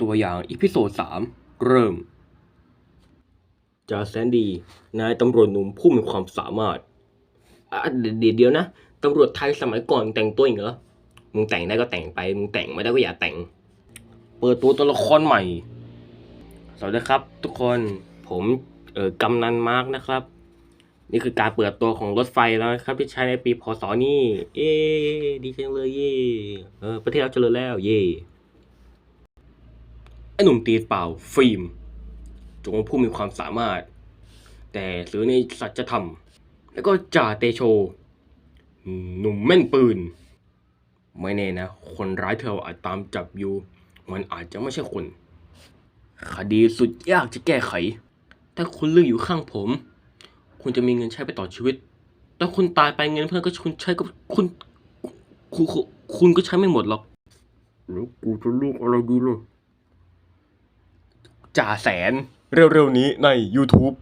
ตัวอย่างอีพิโซดสามเริ่ม จาแสนดีนายตำรวจหนุ่มผู้มีความสามารถอะเดี๋ยวเดี๋ยวนะตำรวจไทยสมัยก่อนแต่งตัวอย่างเหรอมึงแต่งได้ก็แต่งไป มึงแต่งไม่ได้ก็อย่าแต่ง เปิดตัวตัวละครใหม่ สวัสดีครับ ทุกคนผมเออกำนันมาร์กนะครับ นี่คือการเปิดตัวของรถไฟแล้วนะครับ ที่ใช้ในปีพศนี่เย้ดีจังเลยเย่เออประเทศเราเจริญแล้ว เย่ ไอ้หนุ่มตีเปล่าฟิล์มจงผู้มีความสามารถ แต่สือในสัจธรรม แล้วก็จ่าเตโช หนุ่มแม่นปืน ไม่แน่นะ คนร้ายเราอาจตามจับอยู่ มันอาจจะไม่ใช่คน คดีสุดยากจะแก้ไข ถ้าคุณเลือกอยู่ข้างผม คุณจะมีเงินใช้ไปต่อชีวิต แต่คุณตายไปเงินเพื่อนก็คุณใช้ก็คุณคุณคุณก็ใช้ไม่หมดหรอกแล้วกูจะเลือกอะไรดีล่ะ จ่าแสนเร็วๆนี้ใน YouTube